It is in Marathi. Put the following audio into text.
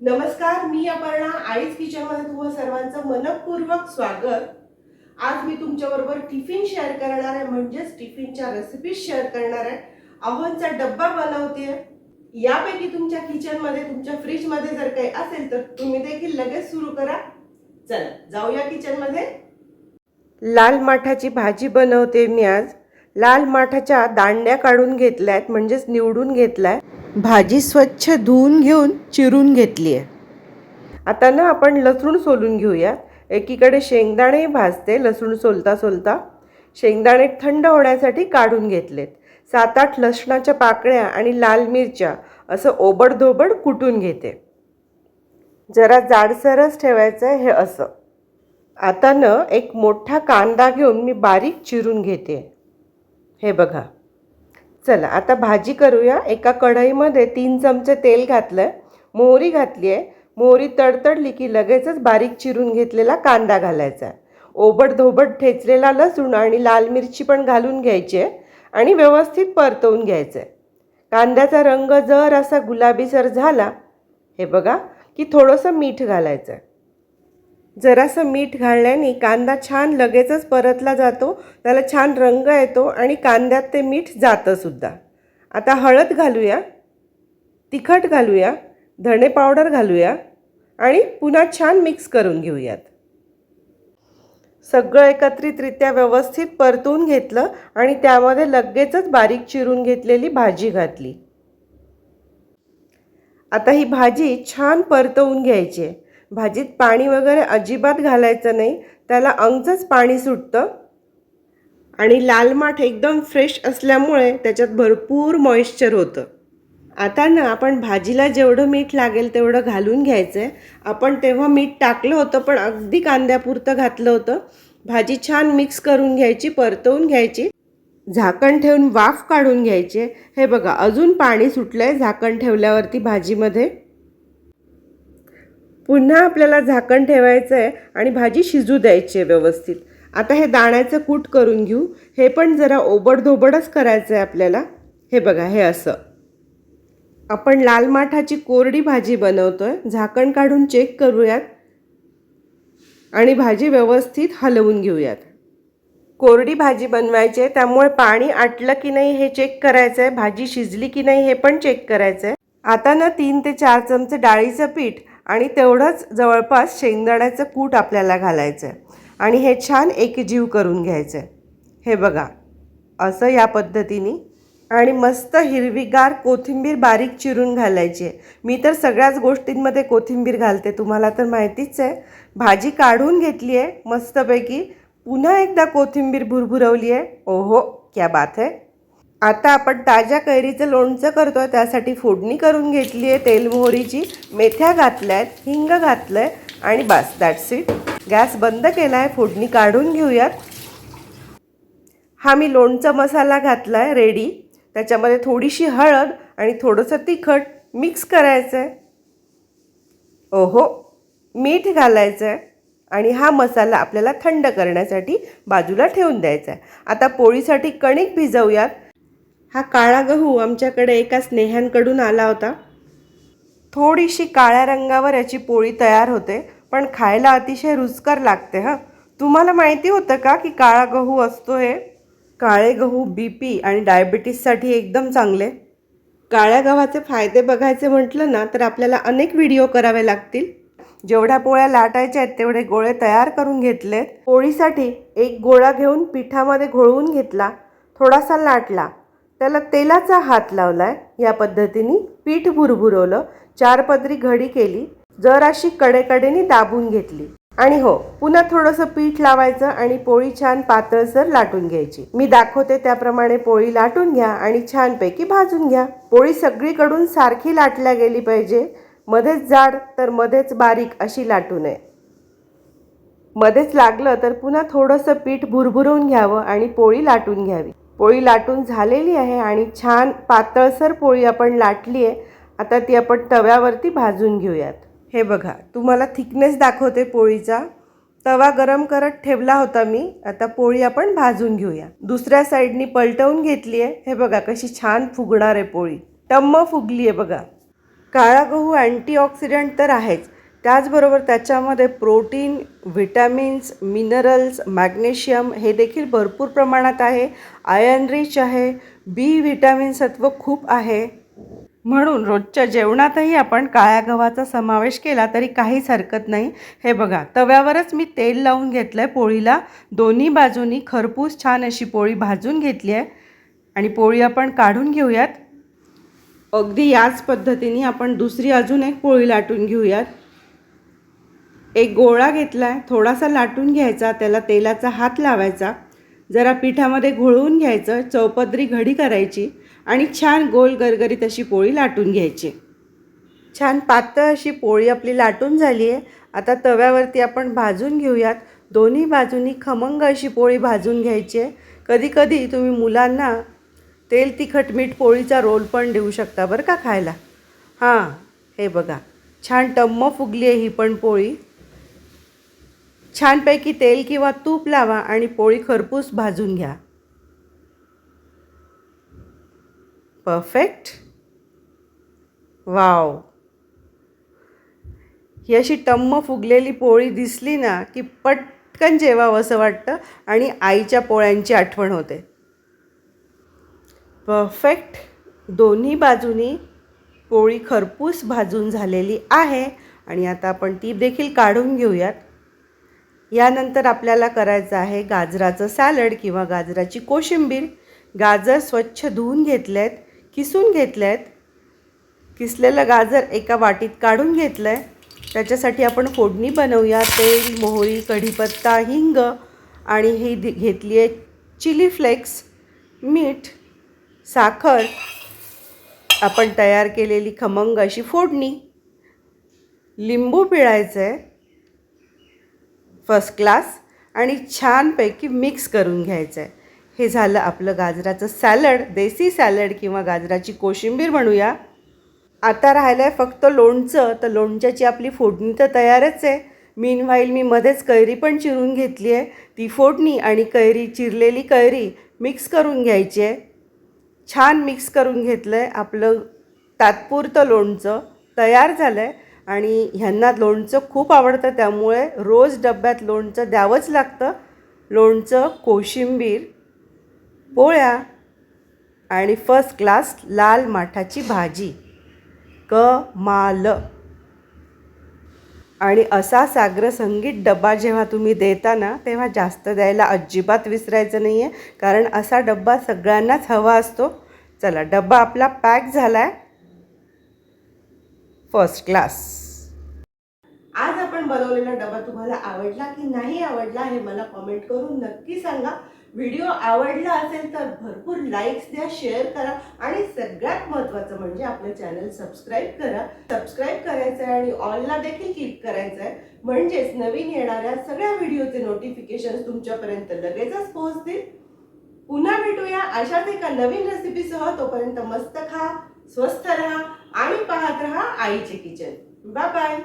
नमस्कार मी अपर्णा आईज किचनमध्ये तुम्हा सर्वांचं मनपूर्वक स्वागत. आज मी तुमच्याबरोबर टिफिन शेअर करणार आहे म्हणजेच टिफिनच्या रेसिपीज शेअर करणार आहे. अहोंचा डब्बा बनवते यापैकी तुमच्या किचनमध्ये तुमच्या फ्रीजमध्ये जर काही असेल तर तुम्ही देखील लगेच सुरू करा. चला जाऊया किचनमध्ये लाल माठाची भाजी बनवते मी आज. लाल माठाच्या दांड्या काढून घेतल्या आहेत म्हणजेच निवडून घेतलाय भाजी स्वच्छ धुवून घेऊन चिरून घेतली आहे. आता ना आपण लसूण सोलून घेऊया. एकीकडे शेंगदाणे भाजते लसूण सोलता सोलता शेंगदाणे थंड होण्यासाठी काढून घेतलेत. सात आठ लसणाच्या पाकळ्या आणि लाल मिरच्या असं ओबडधोबड कुटून घेते. जरा जाडसरच ठेवायचं आहे हे असं. आता न एक मोठा कांदा घेऊन मी बारीक चिरून घेते. हे बघा. चला आता भाजी करूया. एका कढईमध्ये तीन चमचे तेल घातलं आहे मोहरी घातली आहे. मोहरी तडतडली की लगेचच बारीक चिरून घेतलेला कांदा घालायचा आहे. ओबड धोबड ठेचलेला लसूण आणि लाल मिरची पण घालून घ्यायची आहे आणि व्यवस्थित परतवून घ्यायचं आहे. कांद्याचा रंग जर असा गुलाबीसर झाला हे बघा की थोडंसं मीठ घालायचं आहे. जरासं मीठ घालण्याने कांदा छान लगेचच परतला जातो त्याला छान रंग येतो आणि कांद्यात ते मीठ जातंसुद्धा आता हळद घालूया तिखट घालूया धणे पावडर घालूया आणि पुन्हा छान मिक्स करून घेऊयात. सगळं एकत्रितरित्या व्यवस्थित परतून घेतलं आणि त्यामध्ये लगेचच बारीक चिरून घेतलेली भाजी घातली. आता ही भाजी छान परतवून घ्यायची आहे. भाजीत पाणी वगैरे अजिबात घालायचं नाही. त्याला अंगचंच पाणी सुटतं. आणि लाल माठ एकदम फ्रेश असल्यामुळे त्याच्यात भरपूर मॉइश्चर होतं. आता ना आपण भाजीला जेवढं मीठ लागेल तेवढं घालून घ्यायचं आहे आपण तेव्हा मीठ टाकलं होतं पण अगदी कांद्यापुरतं घातलं होतं. भाजी छान मिक्स करून घ्यायची परतवून घ्यायची. झाकण ठेवून वाफ काढून घ्यायची. हे बघा अजून पाणी सुटलं आहे झाकण ठेवल्यावरती भाजीमध्ये. पुन्हा आपल्याला झाकण ठेवायचं आहे आणि भाजी शिजू द्यायची आहे व्यवस्थित. आता हे दाण्याचं कूट करून घेऊ. हे पण जरा ओबडधोबडच करायचं आहे आपल्याला. हे बघा हे असं. आपण लाल माठाची कोरडी भाजी बनवतो आहे झाकण काढून चेक करूयात. आणि भाजी व्यवस्थित हलवून घेऊयात. कोरडी भाजी बनवायची आहे त्यामुळे पाणी आटलं की नाही हे चेक करायचं आहे भाजी शिजली की नाही हे पण चेक करायचं आहे आता ना तीन ते चार चमचे डाळीचं पीठ आणि तेवढंच जवळपास शेंगदाण्याचं कूट आपल्याला घालायचं आहे आणि हे छान एकजीव करून घ्यायचं आहे हे बघा असं या पद्धतीने. आणि मस्त हिरवीगार कोथिंबीर बारीक चिरून घालायची. आहे मी तर सगळ्याच गोष्टींमध्ये कोथिंबीर घालते तुम्हाला तर माहितीच आहे. भाजी काढून घेतली आहे मस्तपैकी. पुन्हा एकदा कोथिंबीर भुरभुरवली आहे ओहो क्या बात आहे आता आपण ताज्या कैरीचं लोणचं करतो आहे त्यासाठी फोडणी करून घेतली आहे तेल मोहरीची मेथ्या घातल्या आहेत हिंग घातलं आहे आणि बास दॅट्स इट गॅस बंद केला आहे फोडणी काढून घेऊयात. हा मी लोणचा मसाला घातला आहे रेडी त्याच्यामध्ये थोडीशी हळद आणि थोडंसं तिखट मिक्स करायचं आहे ओहो मीठ घालायचं आहे आणि हा मसाला आपल्याला थंड करण्यासाठी बाजूला ठेवून द्यायचा आहे आता पोळीसाठी कणिक भिजवूयात. हा काळा गहू आमच्याकडे एका स्नेहांकडून आला होता. थोडीशी काळ्या रंगावर याची पोळी तयार होते पण खायला अतिशय रुचकर लागते हां? तुम्हाला माहिती होतं का की काळा गहू असतो हे? काळे गहू बी पी आणि डायबिटीससाठी एकदम चांगले. काळ्या गव्हाचे फायदे बघायचे म्हटलं ना तर आपल्याला अनेक व्हिडिओ करावे लागतील. जेवढ्या पोळ्या लाटायच्या आहेत तेवढे गोळे तयार करून घेतलेत. पोळीसाठी एक गोळा घेऊन पिठामध्ये घोळवून घेतला. थोडासा लाटला. त्याला तेलाचा हात लावलाय. या पद्धतीने पीठ भुरभुरवलं. चार पदरी घडी केली. जराशी कडेकडेने दाबून घेतली. आणि हो पुन्हा थोडंसं पीठ लावायचं आणि पोळी छान पातळसर लाटून घ्यायची. मी दाखवते त्याप्रमाणे पोळी लाटून घ्या आणि छानपैकी भाजून घ्या. पोळी सगळीकडून सारखी लाटल्या गेली पाहिजे. मध्येच जाड तर मध्येच बारीक अशी लाटू नये. मध्येच लागलं तर पुन्हा थोडंसं पीठ भुरभुरवून घ्यावं आणि पोळी लाटून घ्यावी. पोळी लाटून झालेली आहे आणि छान पातळसर पोळी आपण लाटली आहे. आता ती आपण तव्यावरती भाजून घेऊयात. हे बघा तुम्हाला थिकनेस दाखवते पोळीचा. तवा गरम करत ठेवला होता मी. आता पोळी आपण भाजून घेऊया. दुसऱ्या साईडनी पलटवून घेतली आहे. हे बघा कशी छान फुगणार आहे पोळी. टम्म फुगली आहे बघा. काळा गहू अँटीऑक्सिडंट तर आहेच. त्याचबरोबर त्याच्यामध्ये प्रोटीन व्हिटॅमिन्स मिनरल्स मॅग्नेशियम हे देखील भरपूर प्रमाणात आहे. आयर्न रिच आहे. बी व्हिटॅमिन सत्व खूप आहे. म्हणून रोजच्या जेवणातही आपण काळ्या गव्हाचा समावेश केला तरी काहीच हरकत नाही. हे बघा तव्यावरच मी तेल लावून घेतलं आहे पोळीला. दोन्ही बाजूनी खरपूस छान अशी पोळी भाजून घेतली आहे. आणि पोळी आपण काढून घेऊयात. अगदी याच पद्धतीने आपण दुसरी अजून एक पोळी लाटून घेऊयात. एक गोळा घेतला आहे थोडासा लाटून घ्यायचा त्याला तेलाचा हात लावायचा जरा पिठामध्ये घोळवून घ्यायचं चौपदरी घडी करायची आणि छान गोल गरगरीत अशी पोळी लाटून घ्यायची. छान पातळ अशी पोळी आपली लाटून झाली आहे आता तव्यावरती आपण भाजून घेऊयात. दोन्ही बाजूनी खमंग अशी पोळी भाजून घ्यायची आहे. कधीकधी तुम्ही मुलांना तेल तिखट मीठ पोळीचा रोल पण देऊ शकता बरं का खायला. हां हे बघा. छान टम्म फुगली आहे ही पण पोळी. छानपैकी तेल किंवा तूप लावा आणि पोळी खरपूस भाजून घ्या. परफेक्ट वाव ही अशी टम्म फुगलेली पोळी दिसली ना की पटकन जेवावं असं वाटतं आणि आईच्या पोळ्यांची आठवण होते. परफेक्ट दोन्ही बाजूनी पोळी खरपूस भाजून झालेली आहे आणि आता आपण ती देखील काढून घेऊयात. यानंतर आपल्याला करायचं आहे गाजराचं सॅलड किंवा गाजराची कोशिंबीर. गाजर स्वच्छ धुवून घेतले आहेत किसून घेतले आहेत किसलेलं गाजर एका वाटीत काढून घेतलं आहे त्याच्यासाठी आपण फोडणी बनवूया तेल मोहरी कढीपत्ता हिंग आणि ही दि- घेतली आहे चिली फ्लेक्स मीठ साखर. आपण तयार केलेली खमंग अशी फोडणी. लिंबू पिळायचं आहे फर्स्ट क्लास आणि छानपैकी मिक्स करून घ्यायचं आहे हे झालं आपलं गाजराचं सॅलड देसी सॅलड किंवा गाजराची कोशिंबीर म्हणूया आता राहिलं आहे फक्त लोणचं तर लोणच्याची आपली फोडणी तर तयारच आहे. मीनवाईल मी मध्येच कैरी पण चिरून घेतली आहे. ती फोडणी आणि कैरी चिरलेली कैरी मिक्स करून घ्यायची आहे. छान मिक्स करून घेतलं आहे आपलं तात्पुरतं लोणचं. तयार झालं आहे आणि ह्यांना लोणचं खूप आवडतं त्यामुळे रोज डब्यात लोणचं द्यावंच लागतं. लोणचं कोशिंबीर पोळ्या आणि फर्स्ट क्लास लाल माठाची भाजी. क माल आणि असा साग्र संगीत डबा जेव्हा तुम्ही देता ना तेव्हा जास्त द्यायला अजिबात विसरायचं नाही आहे कारण असा डब्बा सगळ्यांनाच हवा असतो. चला डब्बा आपला पॅक झाला आहे फर्स्ट क्लास. आज आपण बनवलेला डबा तुम्हाला आवडला की नाही आवडला हे मला कॉमेंट करून नक्की सांगा. व्हिडिओ आवडला असेल तर भरपूर लाईक्स द्या शेअर करा आणि सगळ्यात महत्त्वाचं म्हणजे आपलं चॅनल सबस्क्राईब करा. सबस्क्राईब करायचं आहे आणि ऑलला देखील क्लिक करायचं आहे म्हणजेच नवीन येणाऱ्या सगळ्या व्हिडिओचे नोटिफिकेशन तुमच्यापर्यंत लगेचच पोहोचतील. पुन्हा भेटूया अशाच एका नवीन रेसिपीसह तोपर्यंत मस्त खा स्वस्थ राहा. आणि पाहत रहा आईचे किचन. Bye bye